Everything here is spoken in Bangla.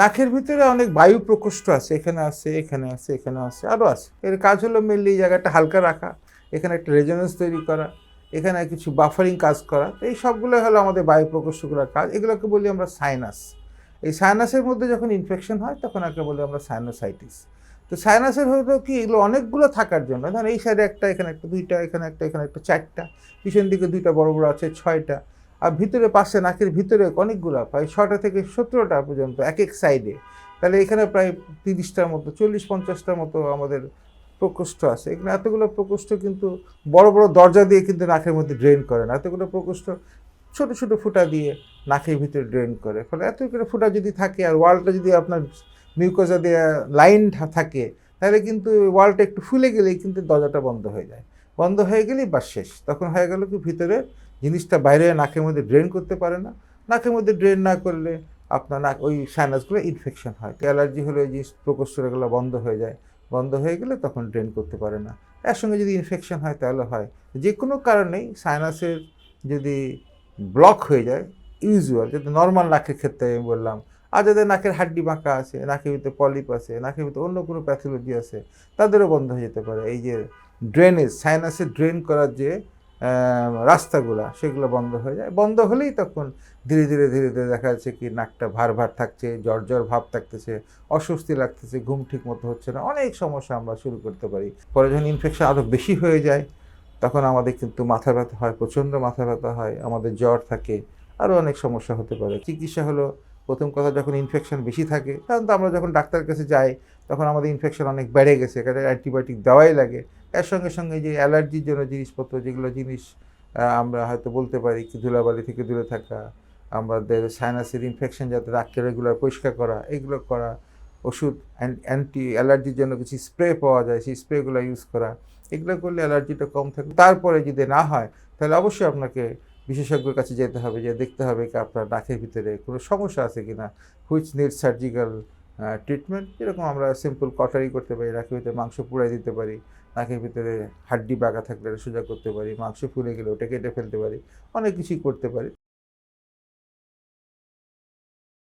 নাকের ভিতরে অনেক বায়ু প্রকোষ্ঠ আছে, এখানে আছে এখানে আছে এখানে আছে আরও আছে। এর কাজ হলো মেনলি এই জায়গাটা হালকা রাখা, এখানে একটা রেজনেন্স তৈরি করা, এখানে কিছু বাফারিং কাজ করা। তো এই সবগুলো হলো আমাদের বায়ু প্রকোষ্ঠগুলোর কাজ। এগুলোকে বলি আমরা সাইনাস এই সাইনাসের মধ্যে যখন ইনফেকশন হয়, তখন একে বলি আমরা সাইনোসাইটিস তো সাইনাসের হলো কি, এগুলো অনেকগুলো থাকার জন্য। ধরেন এই সাইডে একটা, এখানে একটা দুইটা, এখানে একটা এখানে একটা চারটা, পিছন দিকে দুইটা বড় বড় আছে, ছয়টা। আর ভিতরে পাশে নাকের ভিতরে অনেকগুলো, প্রায় ছটা থেকে সতেরোটা পর্যন্ত, এক এক সাইডে তাহলে এখানে প্রায় তিরিশটার মতো, চল্লিশ, পঞ্চাশটার মতো আমাদের প্রকোষ্ঠ আছে। এখানে এতগুলো প্রকোষ্ঠ কিন্তু বড় বড় দরজা দিয়ে কিন্তু নাকের মধ্যে ড্রেন করে না। এতগুলো প্রকোষ্ঠ ছোট ছোট ফুটা দিয়ে নাকের ভিতরে ড্রেন করে। ফলে এত করে ফুটা যদি থাকে আর ওয়ালটা যদি আপনার মিউকোজা দিয়ে লাইন থাকে, তাহলে কিন্তু ওয়ালটা একটু ফুলে গেলেই কিন্তু দরজাটা বন্ধ হয়ে যায়। বন্ধ হয়ে গেলেই বা শেষ। তখন হয়ে গেল কি ভিতরে জিনিসটা বাইরে নাকের মধ্যে ড্রেন করতে পারে না। নাকের মধ্যে ড্রেন না করলে আপনার নাক, ওই সাইনাসগুলো ইনফেকশন হয়। অ্যালার্জি হলে ওই জিনিস প্রকোষ্ঠগুলো বন্ধ হয়ে যায়। বন্ধ হয়ে গেলে তখন ড্রেন করতে পারে না। এর সঙ্গে যদি ইনফেকশন হয় তাহলে হয়। যে কোনো কারণেই সাইনাসের যদি ব্লক হয়ে যায় ইউজুয়াল যেটা নর্মাল নাকের ক্ষেত্রে আমি বললাম আর যাদের নাকের হাড্ডি বাঁকা আছে, নাকের ভিতরে পলিপ আছে, নাকের ভিতরে অন্য কোনো প্যাথোলজি আছে, তাদেরও বন্ধ হয়ে যেতে পারে। এই যে ড্রেনেজ সাইনাসে ড্রেন করার যে রাস্তাগুলা, সেগুলো বন্ধ হয়ে যায়। বন্ধ হলেই তখন ধীরে ধীরে ধীরে ধীরে দেখা যাচ্ছে কি নাকটা ভার ভার থাকছে, জ্বর জ্বর ভাব থাকতেছে, অস্বস্তি লাগতেছে, ঘুম ঠিক মতো হচ্ছে না। অনেক সমস্যা আমরা শুরু করতে পারি। পরে যখন ইনফেকশন আরও বেশি হয়ে যায়, তখন আমাদের কিন্তু মাথা ব্যথা হয়, প্রচণ্ড মাথা ব্যথা হয়, আমাদের জ্বর থাকে আরও অনেক সমস্যা হতে পারে। চিকিৎসা হলো প্রথম কথা যখন ইনফেকশন বেশি থাকে সাধারণত আমরা যখন ডাক্তারের কাছে যাই, তখন আমাদের ইনফেকশন অনেক বেড়ে গেছে এখানে অ্যান্টিবায়োটিক দেওয়াই লাগে। এর সঙ্গে সঙ্গে যে অ্যালার্জির জন্য জিনিসপত্র, যেগুলো জিনিস আমরা হয়তো বলতে পারি কি ধুলাবালি থেকে দূরে থাকা, আমাদের সাইনাসের ইনফেকশন যাতে রাখতে রেগুলার পরিষ্কার করা, এগুলো করা, ওষুধ অ্যান্টি অ্যালার্জির জন্য কিছু স্প্রে পাওয়া যায়, সেই স্প্রেগুলো ইউজ করা, এগুলো করলে অ্যালার্জিটা কম থাকে। তারপরে যদি না হয়, তাহলে অবশ্যই আপনাকে বিশেষজ্ঞের কাছে যেতে হবে, যে দেখতে হবে কি আপনার নাকের ভিতরে কোনো সমস্যা আছে কি না হুইচ নিড সার্জিক্যাল ট্রিটমেন্ট যেরকম আমরা সিম্পল কটারি করতে পারি, নাকের ভিতরে মাংস পুড়াই দিতে পারি, নাকের ভিতরে হাড্ডি বাঁকা থাকলে সোজা করতে পারি, মাংস ফুলে গেলে ওটা কেটে ফেলতে পারি, অনেক কিছুই করতে পারি।